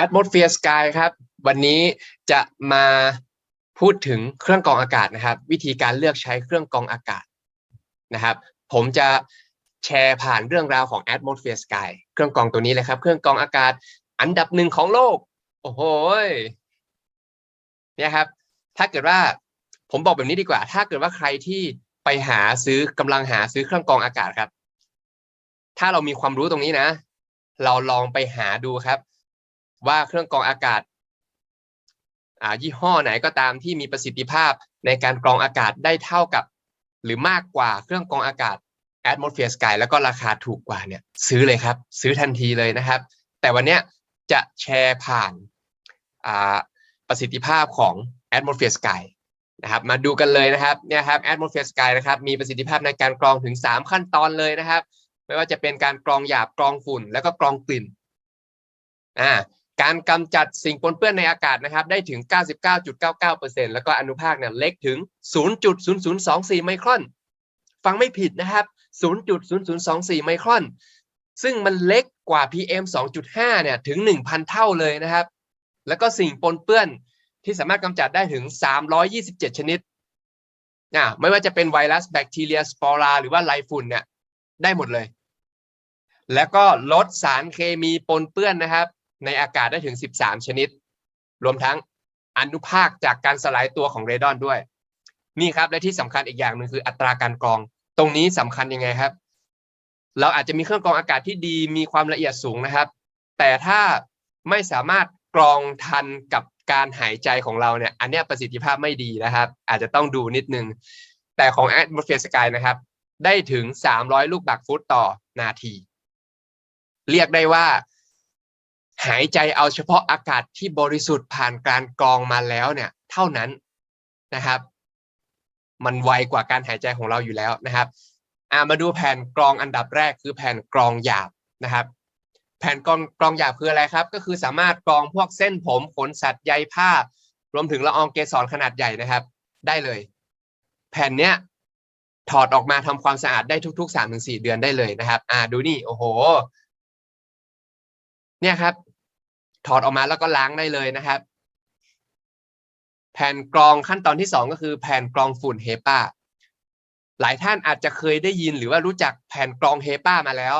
Atmosphere Sky ครับ วันนี้จะมาพูดถึงเครื่องกรองอากาศนะครับ วิธีการเลือกใช้เครื่องกรองอากาศนะครับ ผมจะแชร์ผ่านเรื่องราวของ Atmosphere Sky เครื่องกรองตัวนี้เลยครับ เครื่องกรองอากาศอันดับหนึ่งของโลก โอ้โหยเนี่ยครับ ถ้าเกิดว่าผมบอกแบบนี้ดีกว่า ถ้าเกิดว่าใครที่ไปหาซื้อกำลังหาซื้อเครื่องกรองอากาศครับ ถ้าเรามีความรู้ตรงนี้นะ เราลองไปหาดูครับ ว่าเครื่องกรองอากาศอ่ายี่ห้อไหนก็ตามที่มีประสิทธิภาพในการกรองอากาศได้เท่ากับ หรือมากกว่าเครื่องกรองอากาศ Atmosphere Sky แล้วก็ราคาถูกกว่าเนี่ยซื้อเลยครับ ซื้อทันทีเลยนะครับ แต่วันนี้จะแชร์ผ่านอ่าประสิทธิภาพของ Atmosphere Sky นะครับมาดูกันเลยนะครับเนี่ยครับ Atmosphere Sky นะครับมีประสิทธิภาพในการกรองถึง 3 ขั้นตอนเลยนะครับ ไม่ว่าจะเป็นการกรองหยาบกรองฝุ่น แล้วก็กรองกลิ่นอ่า การกำจัดสิ่งปนเปื้อนในอากาศนะครับได้ถึง 99.99%แล้วก็อนุภาคเนี่ยเล็กถึง 0.0024 ไมครอน ฟังไม่ผิดนะครับ 0.0024 ไมครอน ซึ่งมันเล็กกว่า PM 2.5 เนี่ยถึง 1,000 เท่าเลยนะครับ แล้วก็สิ่งปนเปื้อนที่สามารถกำจัดได้ถึง 327 ชนิดอ่าไม่ว่าจะเป็นไวรัสแบคทีเรียสปอราหรือว่าไรฝุ่นเนี่ยได้หมดเลย แล้วก็ลดสารเคมีปนเปื้อนนะครับ ในอากาศได้ถึง 13 ชนิด รวมทั้งอนุภาคจากการสลายตัวของเรดอนด้วย นี่ครับและที่สำคัญอีกอย่างหนึ่งคืออัตราการกรอง ตรงนี้สำคัญยังไงครับ เราอาจจะมีเครื่องกรองอากาศที่ดีมีความละเอียดสูงนะครับ แต่ถ้าไม่สามารถกรองทันกับการหายใจของเราเนี่ย อันนี้ประสิทธิภาพไม่ดีนะครับ อาจจะต้องดูนิดนึง แต่ของ Atmosphere Sky นะครับ ได้ถึง 300 ลูกบาศก์ฟุตต่อนาที เรียกได้ว่า หายใจเอาเฉพาะอากาศที่บริสุทธิ์ผ่านการกรองมาแล้วเนี่ย เท่านั้นนะครับ มันไวกว่าการหายใจของเราอยู่แล้วนะครับอ่ามาดูแผ่นกรองอันดับแรกคือแผ่นกรองหยาบนะครับ แผ่นกรองกรองหยาบคืออะไรครับ ก็คือสามารถกรองพวกเส้นผมขนสัตว์ใยผ้า รวมถึงละอองเกสรขนาดใหญ่นะครับ ได้เลย แผ่นเนี้ยถอดออกมาทำความสะอาดได้ทุกๆสามถึงสี่เดือนได้เลยนะครับ อ่าดูนี่โอ้โห เนี่ยครับ ถอดออกมาแล้วก็ล้างได้เลยนะครับ แผ่นกรองขั้นตอนที่สองก็คือ แผ่นกรองฝุ่นเฮปาหลายท่านอาจจะเคยได้ยินหรือว่ารู้จักแผ่นกรองเฮปามาแล้ว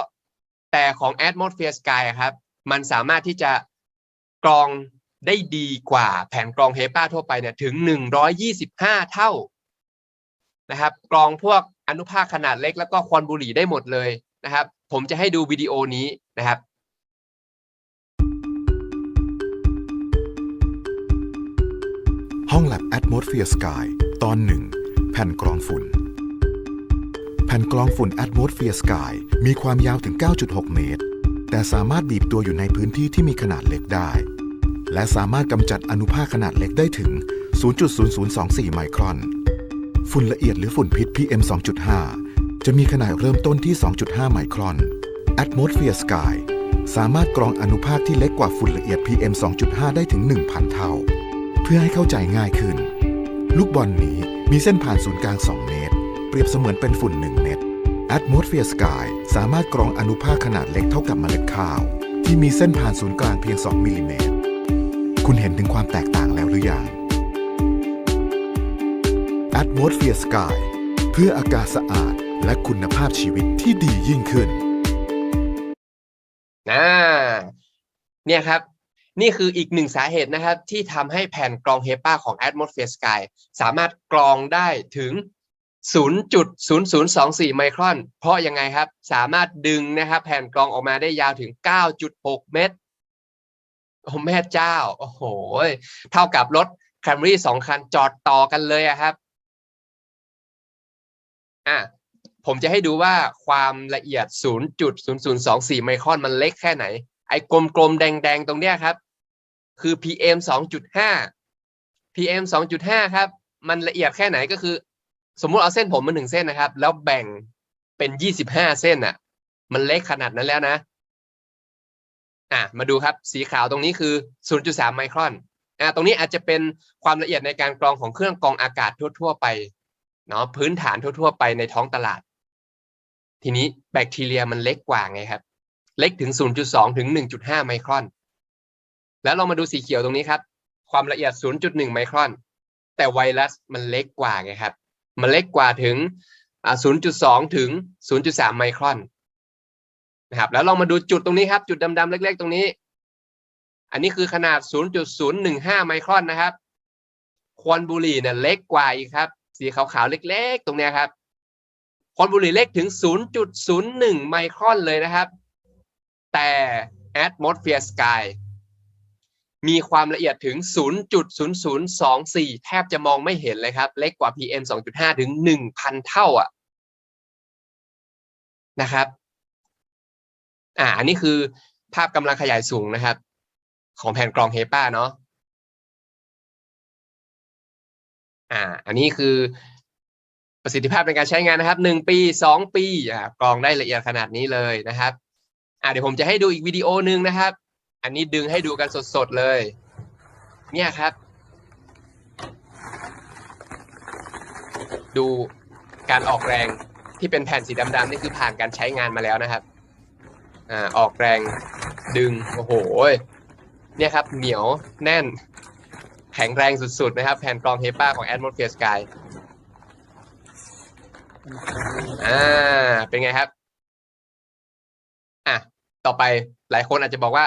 แต่ของ Atmosphere Sky ครับ มันสามารถที่จะกรองได้ดีกว่าแผ่นกรองเฮปาทั่วไปเนี่ยถึง 125 เท่านะครับกรองพวกอนุภาคขนาดเล็กแล้วก็ควันบุหรี่ได้หมดเลยนะครับ ผมจะให้ดูวิดีโอนี้นะครับ ห้องแลบ Atmosphere Sky ตอนหนึ่งแผ่นกรองฝุ่น แผ่นกรองฝุ่น Atmosphere Sky มีความยาวถึง 9.6 เมตร แต่สามารถบีบตัวอยู่ในพื้นที่ที่มีขนาดเล็กได้ และสามารถกำจัดอนุภาคขนาดเล็กได้ถึง 0.0024 ไมครอน ฝุ่นละเอียดหรือฝุ่นพิษ PM 2.5 จะมีขนาดเริ่มต้นที่ 2.5 ไมครอน Atmosphere Sky สามารถกรองอนุภาคที่เล็กกว่าฝุ่นละเอียด PM 2.5 ได้ถึง 1,000 เท่า เพื่อให้เข้าใจง่ายขึ้น ลูกบอลนี้มีเส้นผ่านศูนย์กลาง 2 เมตร เปรียบเสมือนเป็นฝุ่น 1 เม็ด Atmosphere Sky สามารถกรองอนุภาคขนาดเล็กเท่ากับเมล็ดข้าว ที่มีเส้นผ่านศูนย์กลางเพียง 2 มิลลิเมตร คุณเห็นถึงความแตกต่างแล้วหรือยัง Atmosphere Sky เพื่ออากาศสะอาดและคุณภาพชีวิตที่ดียิ่งขึ้นอ่าเนี่ยครับ นี่คืออีกหนึ่งสาเหตุนะครับ ที่ทำให้แผ่นกรองเฮปาของ Atmosphere Sky สามารถกรองได้ถึง 0.0024 ไมครอน เพราะยังไงครับ สามารถดึงนะครับ แผ่นกรองออกมาได้ยาวถึง 9.6 เมตร โอ้แม่เจ้า โอ้โห เท่ากับรถ Camry สองคันจอดต่อกันเลยครับอะผมจะให้ดูว่าความละเอียด 0.0024 ไมครอนมันเล็กแค่ไหน ไอ้กลมๆแดงๆ ตรงเนี้ยครับ คือ PM 2.5 PM 2.5 ครับ มันละเอียดแค่ไหนก็คือ สมมุติเอาเส้นผมมาหนึ่งเส้นนะครับ แล้วแบ่งเป็น 25 เส้นอะ มันเล็กขนาดนั้นแล้วนะ อะ มาดูครับ สีขาวตรงนี้คือ 0.3 ไมครอน อะ ตรงนี้อาจจะเป็นความละเอียดในการกรองของเครื่องกรองอากาศทั่ว ๆ ไป เนาะ พื้นฐานทั่ว ๆ ไปในท้องตลาด ทีนี้แบคทีเรียมันเล็กกว่าไงครับ เล็กถึง 0.2 ถึง 1.5 ไมครอน แล้วเรามาดูสีเขียวตรงนี้ครับ ความละเอียด 0.1 ไมครอน แต่ไวรัสมันเล็กกว่าไงครับ มันเล็กกว่าถึง 0.2 ถึง 0.3 ไมครอนนะครับ แล้วลองมาดูจุดตรงนี้ครับ จุดดำๆเล็ก ๆ ตรงนี้ อันนี้คือขนาด 0.015 ไมครอนนะครับ ควันบุหรี่เนี่ยเล็กกว่าอีกครับ สีขาวๆ เล็ก ๆ ตรงเนี้ยครับ ควันบุหรี่เล็กถึง 0.01 ไมครอนเลยนะครับ แต่ atmosphere sky มีความละเอียดถึง 0.0024 แทบจะมองไม่เห็นเลยครับ เล็กกว่า PM 2.5 ถึง 1,000 เท่าอะนะครับ อ่า อันนี้คือภาพกำลังขยายสูงนะครับ ของแผ่นกรองเฮป้าเนาะ อ่า อันนี้คือประสิทธิภาพในการใช้งานนะครับหนึ่งปีสองปีอ่ากรองได้ละเอียดขนาดนี้เลยนะครับ อ่าเดี๋ยวผมจะให้ดูอีกวิดีโอหนึ่งนะครับ อันนี้ดึงให้ดูกันสดๆเลย เนี่ยครับ ดูการออกแรงที่เป็นแผ่นสีดำๆนี่คือผ่านการใช้งานมาแล้วนะครับ อ่าออกแรงดึงโอ้โหเนี่ยครับเหนียวแน่นแข็งแรงสุดๆนะครับ แผ่นกรองเฮปาของ Atmosphere Sky อ่าเป็นไงครับ ต่อไปหลายคนอาจจะบอกว่า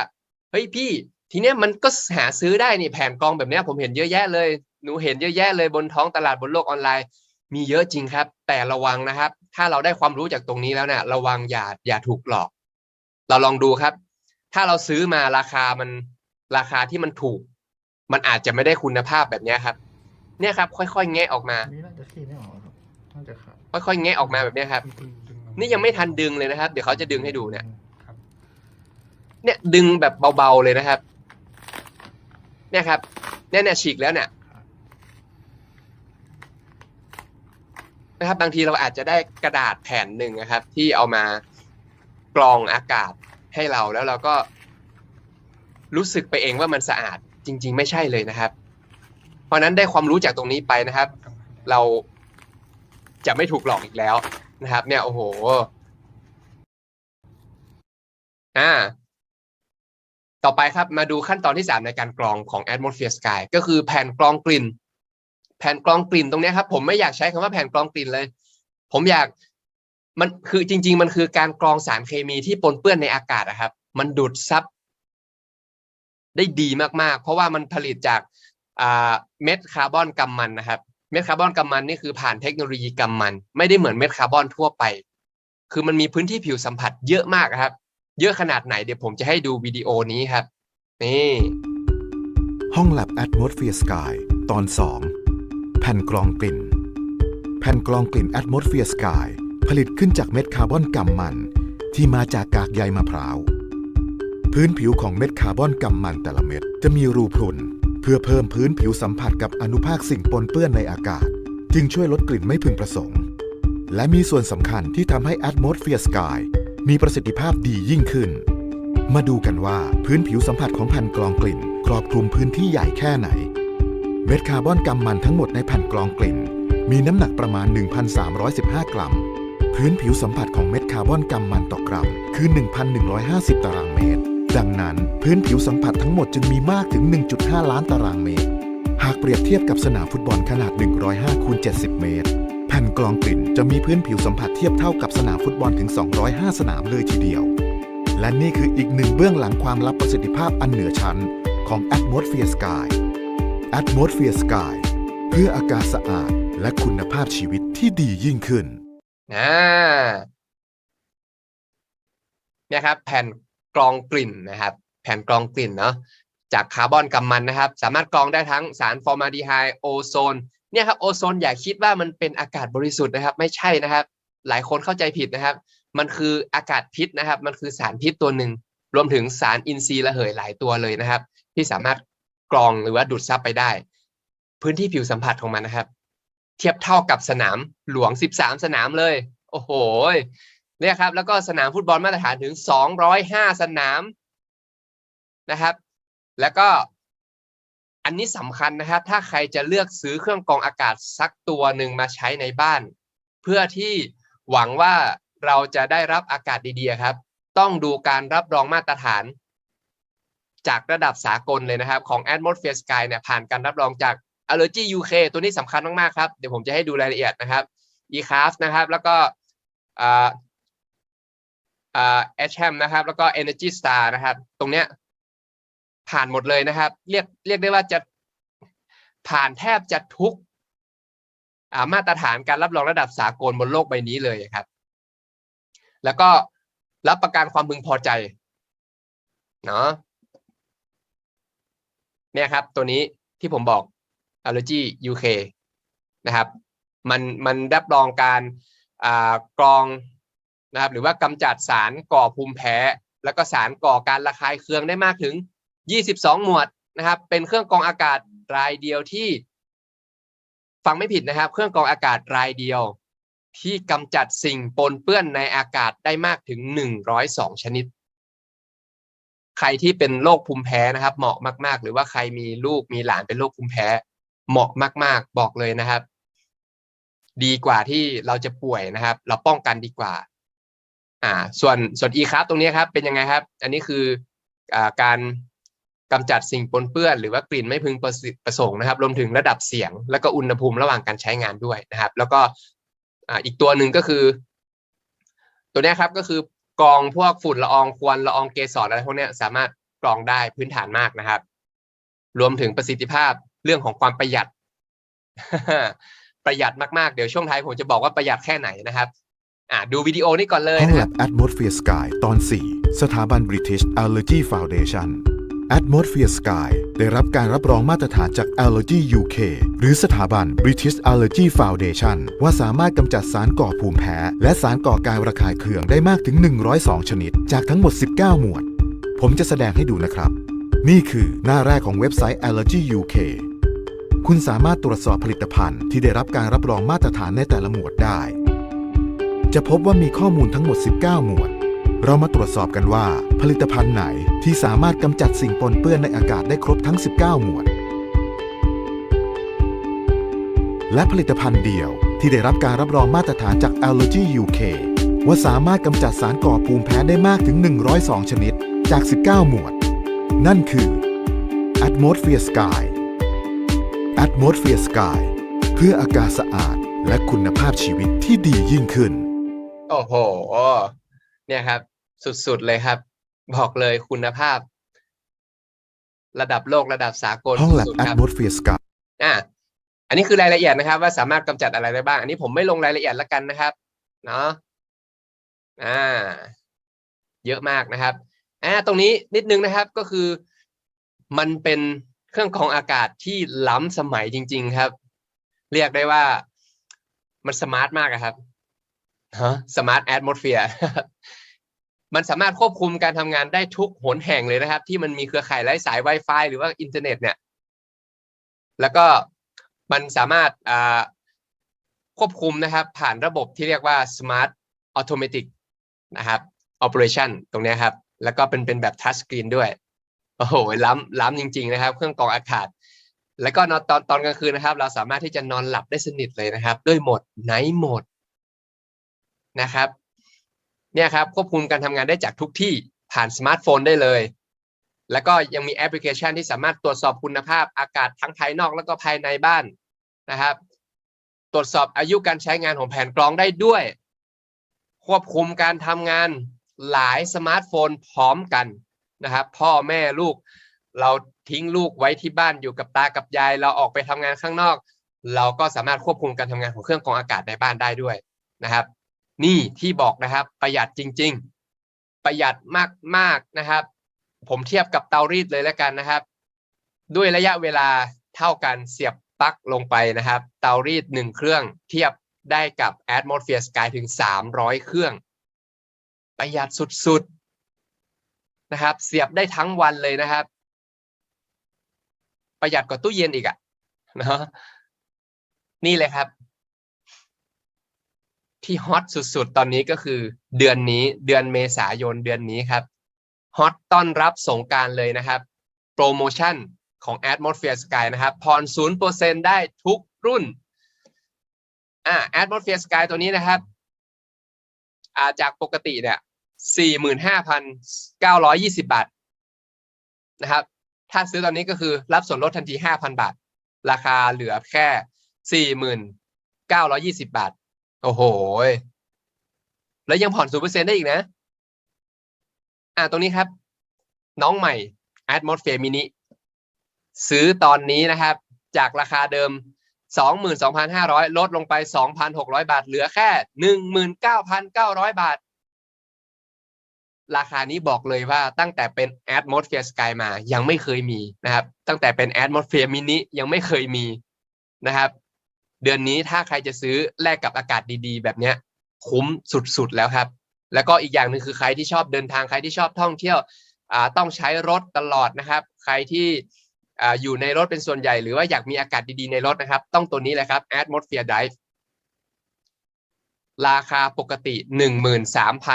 เฮ้ยพี่ ทีเนี้ยมันก็หาซื้อได้นี่แผ่นกรองแบบเนี้ยผมเห็นเยอะแยะเลยหนูเห็นเยอะแยะเลยบนท้องตลาดบนโลกออนไลน์ มีเยอะจริงครับ แต่ระวังนะครับ ถ้าเราได้ความรู้จากตรงนี้แล้วเนี่ยระวังอย่าอย่าถูกหลอก เราลองดูครับ ถ้าเราซื้อมาราคามันราคาที่มันถูก มันอาจจะไม่ได้คุณภาพแบบเนี้ยครับ เนี่ยครับ ค่อยๆแงะออกมา อันนี้น่าจะขี้ไม่ออกครับน่าจะขาดค่อยๆแงะออกมาแบบเนี้ยครับ ดึงดึงออกานี่ยังไม่ทันดึงเลยนะครับ เดี๋ยวเขาจะดึงให้ดูเนี่ยครับ เนี่ยดึงแบบเบาๆเลยนะครับ เนี่ยครับเนี่ยเนี่ยฉีกแล้วเนี่ยนะครับบางทีเราอาจจะได้กระดาษแผ่นหนึ่งนะครับ ที่เอามากรองอากาศให้เราแล้วเราก็ รู้สึกไปเองว่ามันสะอาดจริง ๆ ไม่ใช่เลยนะครับ เพราะนั้นได้ความรู้จากตรงนี้ไปนะครับ เราจะไม่ถูกหลอกอีกแล้วนะครับ เนี่ยโอ้โหอ่า ต่อไปครับมาดูขั้นตอนที่สามในการกรองของ Atmosphere Sky ก็คือแผ่นกรองกลิ่น แผ่นกรองกลิ่นตรงนี้ครับผมไม่อยากใช้คำว่าแผ่นกรองกลิ่นเลย ผมอยากมันคือจริง ๆ มันคือการกรองสารเคมีที่ปนเปื้อนในอากาศนะครับ มันดูดซับได้ดีมากๆ เพราะว่ามันผลิตจากเม็ดคาร์บอนกำมันนะครับ เม็ดคาร์บอนกำมันนี่คือผ่านเทคโนโลยีกำมัน ไม่ได้เหมือนเม็ดคาร์บอนทั่วไป คือมันมีพื้นที่ผิวสัมผัสเยอะมากครับ เยอะขนาดไหนเดี๋ยวผมจะให้ดูวิดีโอนี้ครับ นี่ ห้องแลบ Atmosphere Sky ตอน 2 แผ่นกรองกลิ่น แผ่นกรองกลิ่น Atmosphere Sky ผลิตขึ้นจากเม็ดคาร์บอนกำมัน ที่มาจากกากใยมะพร้าว พื้นผิวของเม็ดคาร์บอนกำมันแต่ละเม็ดจะมีรูพรุน เพื่อเพิ่มพื้นผิวสัมผัสกับอนุภาคสิ่งปนเปื้อนในอากาศ จึงช่วยลดกลิ่นไม่พึงประสงค์ และมีส่วนสำคัญที่ทำให้ Atmosphere Sky มีประสิทธิภาพดียิ่งขึ้น มาดูกันว่าพื้นผิวสัมผัสของแผ่นกรองกลิ่น ครอบคลุมพื้นที่ใหญ่แค่ไหน เม็ดคาร์บอนกำมันทั้งหมดในแผ่นกรองกลิ่น มีน้ำหนักประมาณ 1,315 กรัม พื้นผิวสัมผัสของเม็ดคาร์บอนกำมันต่อกรัม คือ 1,150 ตารางเมตร ดังนั้นพื้นผิวสัมผัสทั้งหมดจึงมีมากถึง 1.5 ล้านตารางเมตร หากเปรียบเทียบกับสนามฟุตบอลขนาด 105คูณ70 เมตร แผ่นกรองกลิ่นจะมีพื้นผิวสัมผัสเทียบเท่ากับสนามฟุตบอลถึง 205 สนามเลยทีเดียว และนี่คืออีกหนึ่งเบื้องหลังความลับประสิทธิภาพอันเหนือชั้นของ Atmosphere Sky Atmosphere Sky เพื่ออากาศสะอาดและคุณภาพชีวิตที่ดียิ่งขึ้นอ่าเนี่ยครับ แผ่นกรองกลิ่นนะครับ แผ่นกรองกลิ่นเนาะจากคาร์บอนกำมันนะครับ สามารถกรองได้ทั้งสารฟอร์มาลดีไฮด์โอโซน เนี่ยครับโอโซนอย่าคิดว่ามันเป็นอากาศบริสุทธิ์นะครับ ไม่ใช่นะครับ หลายคนเข้าใจผิดนะครับ มันคืออากาศพิษนะครับ มันคือสารพิษตัวหนึ่งรวมถึงสารอินทรีย์ระเหยหลายตัวเลยนะครับ ที่สามารถกรองหรือว่าดูดซับไปได้ พื้นที่ผิวสัมผัสของมันนะครับ เทียบเท่ากับสนามหลวง 13 สนามเลย โอ้โหเนี่ยครับ แล้วก็สนามฟุตบอลมาตรฐานถึง 205 สนามนะครับ แล้วก็ อันนี้สำคัญนะครับ ถ้าใครจะเลือกซื้อเครื่องกรองอากาศสักตัวหนึ่งมาใช้ในบ้าน เพื่อที่หวังว่าเราจะได้รับอากาศดีๆครับ ต้องดูการรับรองมาตรฐาน จากระดับสากลเลยนะครับ ของ Atmosphere Sky เนี่ยผ่านการรับรองจาก Allergy UK ตัวนี้สำคัญมากๆครับ เดี๋ยวผมจะให้ดูรายละเอียดนะครับ e c a f นะครับ แล้วก็อ่าอ่า HM นะครับ แล้วก็ Energy Star นะครับ ตรงเนี้ย ผ่านหมดเลยนะครับ เรียกเรียกได้ว่าจะผ่านแทบจะทุกามาตรฐานการรับรองระดับสากลบนโลกใบนี้เลยครับ แล้วก็รับประกันความพึงพอใจเนาะเนี่ยครับ ตัวนี้ที่ผมบอก Allergy UK นะครับ มันมันรับรองการกรองนะครับ หรือว่ากำจัดสารก่อภูมิแพ้ แล้วก็สารก่อการระคายเคืองได้มากถึง 22 หมวดนะครับ เป็นเครื่องกรองอากาศรายเดียวที่ ฟังไม่ผิดนะครับ เครื่องกรองอากาศรายเดียว ที่กำจัดสิ่งปนเปื้อนในอากาศได้มากถึง 102 ชนิด ใครที่เป็นโรคภูมิแพ้นะครับ เหมาะมาก ๆ หรือว่าใครมีลูกมีหลานเป็นโรคภูมิแพ้ เหมาะมาก ๆ บอกเลยนะครับ ดีกว่าที่เราจะป่วยนะครับ เราป้องกันดีกว่า อ่า ส่วนส่วน e ครับตรงนี้ครับ เป็นยังไงครับ อันนี้คืออ่าการ กำจัดสิ่งปนเปื้อนหรือว่ากลิ่นไม่พึงประสงค์นะครับ รวมถึงระดับเสียง แล้วก็อุณหภูมิระหว่างการใช้งานด้วยนะครับ แล้วก็อ,อีกตัวหนึ่งก็คือ ตัวนี้ครับก็คือกรองพวกฝุ่นละอองควันละอองเกสรอะไรพวกนี้สามารถกรองได้พื้นฐานมากนะครับ รวมถึงประสิทธิภาพเรื่องของความประหยัด ประหยัดมากๆ เดี๋ยวช่วงท้ายผมจะบอกว่าประหยัดแค่ไหนนะครับอ่าดูวิดีโอนี้ก่อนเลยห้องนะคแลรับบ Atmosphere Sky ตอน 4 สถาบัน British Allergy Foundation Atmosphere Sky ได้รับการรับรองมาตรฐานจาก Allergy UK หรือสถาบัน British Allergy Foundation ว่าสามารถกำจัดสารก่อภูมิแพ้ และสารก่อการระคายเคืองได้มากถึง 102 ชนิด จากทั้งหมด 19 หมวด ผมจะแสดงให้ดูนะครับ นี่คือหน้าแรกของเว็บไซต์ Allergy UK คุณสามารถตรวจสอบผลิตภัณฑ์ที่ได้รับการรับรองมาตรฐานในแต่ละหมวดได้ จะพบว่ามีข้อมูลทั้งหมด 19 หมวด เรามาตรวจสอบกันว่า ผลิตภัณฑ์ไหนที่สามารถกำจัดสิ่งปนเปื้อนในอากาศได้ครบทั้ง 19 หมวด และผลิตภัณฑ์เดียวที่ได้รับการรับรองมาตรฐานจาก Allergy UK ว่าสามารถกำจัดสารก่อภูมิแพ้ได้มากถึง 102 ชนิดจาก 19 หมวด นั่นคือ Atmosphere Sky Atmosphere Sky เพื่ออากาศสะอาดและคุณภาพชีวิตที่ดียิ่งขึ้น โอ้โห เนี่ยครับ สุดๆเลยครับ บอกเลยคุณภาพ ระดับโลกระดับสากลห้องแลบสุดๆครับ Atmosphere Sky อ่าอันนี้คือรายละเอียดนะครับ ว่าสามารถกำจัดอะไรได้บ้าง อันนี้ผมไม่ลงรายละเอียดแล้วกันนะครับ เนาะอ่า เยอะมากนะครับอ่าตรงนี้นิดนึงนะครับก็คือ มันเป็นเครื่องกรองอากาศที่ล้ำสมัยจริง ๆ ครับ เรียกได้ว่ามันสมาร์ทมากอะครับฮะสมาร์ทแอดมอสเฟียร์ มันสามารถควบคุมการทำงานได้ทุกหนแห่งเลยนะครับ ที่มันมีเครือข่ายไร้สาย Wi-Fi หรือว่าอินเทอร์เน็ตเนี่ย แล้วก็มันสามารถาควบคุมนะครับ ผ่านระบบที่เรียกว่า Smart Automatic นะครับ Operation ตรงนี้ครับ แล้วก็เป็นเป็นแบบ Touch Screen ด้วย โอ้โห ล้ำล้ำจริง ๆ นะครับ เครื่องกรองอากาศ แล้วก็นอนตอนตอนกลางคืนนะครับ เราสามารถที่จะนอนหลับได้สนิทเลยนะครับ ด้วยโหมด Night Mode นะครับ เนี่ยครับควบคุมการทำงานได้จากทุกที่ผ่านสมาร์ทโฟนได้เลย แล้วก็ยังมีแอปพลิเคชันที่สามารถตรวจสอบคุณภาพอากาศทั้งภายนอกแล้วก็ภายในบ้านนะครับ ตรวจสอบอายุการใช้งานของแผ่นกรองได้ด้วย ควบคุมการทำงานหลายสมาร์ทโฟนพร้อมกันนะครับ พ่อแม่ลูก เราทิ้งลูกไว้ที่บ้านอยู่กับตากับยาย เราออกไปทำงานข้างนอก เราก็สามารถควบคุมการทำงานของเครื่องกรองอากาศในบ้านได้ด้วยนะครับ นี่ที่บอกนะครับ ประหยัดจริง ๆ ประหยัดมากๆนะครับ ผมเทียบกับเตารีดเลยแล้วกันนะครับ ด้วยระยะเวลาเท่ากันเสียบปลั๊กลงไปนะครับ เตารีดหนึ่งเครื่อง เทียบได้กับ Atmosphere Sky ถึง 300 เครื่อง ประหยัดสุดๆนะครับ เสียบได้ทั้งวันเลยนะครับ ประหยัดกว่าตู้เย็นอีกอะเนาะนี่เลยครับ ที่ฮอตสุดๆ ตอนนี้ก็คือ เดือนนี้เดือนเมษายนเดือนนี้ครับฮอตต้อนรับสงการเลยนะครับ โปรโมชั่นของ Atmosphere Sky นะครับผ่อน0%ได้ทุกรุ่นอ่า Atmosphere Sky ตัวนี้นะครับอ่าจากปกติเนี่ย45,920 บาทนะครับ ถ้าซื้อตอนนี้ก็คือรับส่วนลดทันทีห้าพันบาท ราคาเหลือแค่สี่หมื่นเก้าร้อยี่สิบาท โอ้โห แล้วยังผ่อนศูนเปอร์เซ็นได้อีกนะ อ่าตรงนี้ครับ น้องใหม่ Atmosphere Mini ซื้อตอนนี้นะครับ จากราคาเดิม 22,500 ลดลงไป 2,600 บาท เหลือแค่ 19,900 บาท ราคานี้บอกเลยว่าตั้งแต่เป็น Atmosphere Sky มายังไม่เคยมีนะครับ ตั้งแต่เป็น Atmosphere Mini ยังไม่เคยมีนะครับ เดือนนี้ถ้าใครจะซื้อแลกกับอากาศดีๆ แบบเนี้ยคุ้มสุดๆแล้วครับ แล้วก็อีกอย่างหนึ่งคือใครที่ชอบเดินทางใครที่ชอบท่องเที่ยวต้องใช้รถตลอดนะครับ ใครที่ออยู่ในรถเป็นส่วนใหญ่ หรือว่าอยากมีอากาศดีๆในรถนะครับ ต้องตัวนี้เลยครับ Atmosphere Drive ราคาปกติ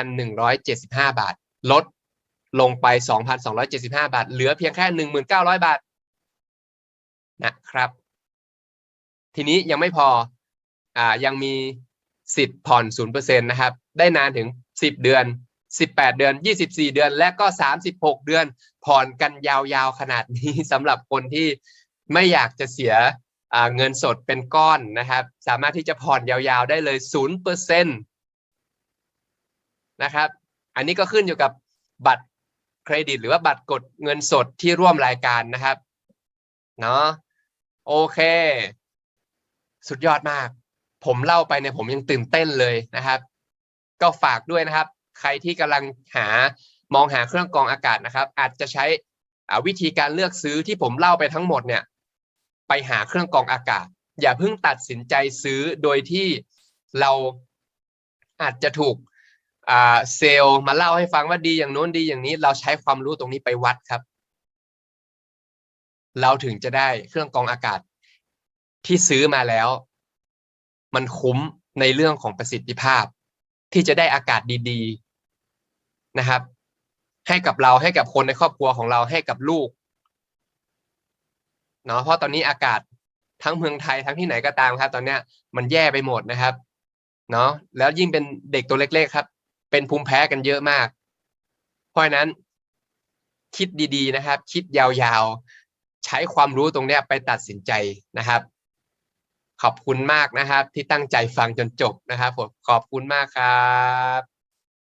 13,175 บาท ลดลงไป 2,275 บาท เหลือเพียงแค่ 1,900 บาทนะครับ ทีนี้ยังไม่พออ่ายังมีสิทธิ์ผ่อน0%นเปอร์เซ็นต์นะครับ ได้นานถึง10เดือน18เดือน24เดือน และก็36เดือน ผ่อนกันยาวๆขนาดนี้สำหรับคนที่ไม่อยากจะเสียเงินสดเป็นก้อนนะครับ สามารถที่จะผ่อนยาวๆได้เลย0%นะครับ อันนี้ก็ขึ้นอยู่กับบัตรเครดิต หรือว่าบัตรกดเงินสดที่ร่วมรายการนะครับ เนาะโอเค สุดยอดมาก ผมเล่าไปเนี่ยผมยังตื่นเต้นเลยนะครับ ก็ฝากด้วยนะครับ ใครที่กำลังหามองหาเครื่องกรองอากาศนะครับ อาจจะใช้วิธีการเลือกซื้อที่ผมเล่าไปทั้งหมดเนี่ย ไปหาเครื่องกรองอากาศ อย่าเพิ่งตัดสินใจซื้อโดยที่เราอาจจะถูกเซลล์มาเล่าให้ฟังว่าดีอย่างโน้นดีอย่างนี้ เราใช้ความรู้ตรงนี้ไปวัดครับ เราถึงจะได้เครื่องกรองอากาศ ที่ซื้อมาแล้ว มันคุ้มในเรื่องของประสิทธิภาพ ที่จะได้อากาศดีๆนะครับ ให้กับเราให้กับคนในครอบครัวของเราให้กับลูกเนาะเพราะตอนนี้อากาศทั้งเมืองไทยทั้งที่ไหนก็ตามครับ ตอนเนี้ยมันแย่ไปหมดนะครับเนาะแล้วยิ่งเป็นเด็กตัวเล็กๆครับ เป็นภูมิแพ้กันเยอะมาก เพราะนั้น คิดดีๆนะครับ คิดยาวๆ ใช้ความรู้ตรงเนี้ยไปตัดสินใจนะครับ ขอบคุณมากนะครับ ที่ตั้งใจฟังจนจบนะครับผมขอบคุณมากครับ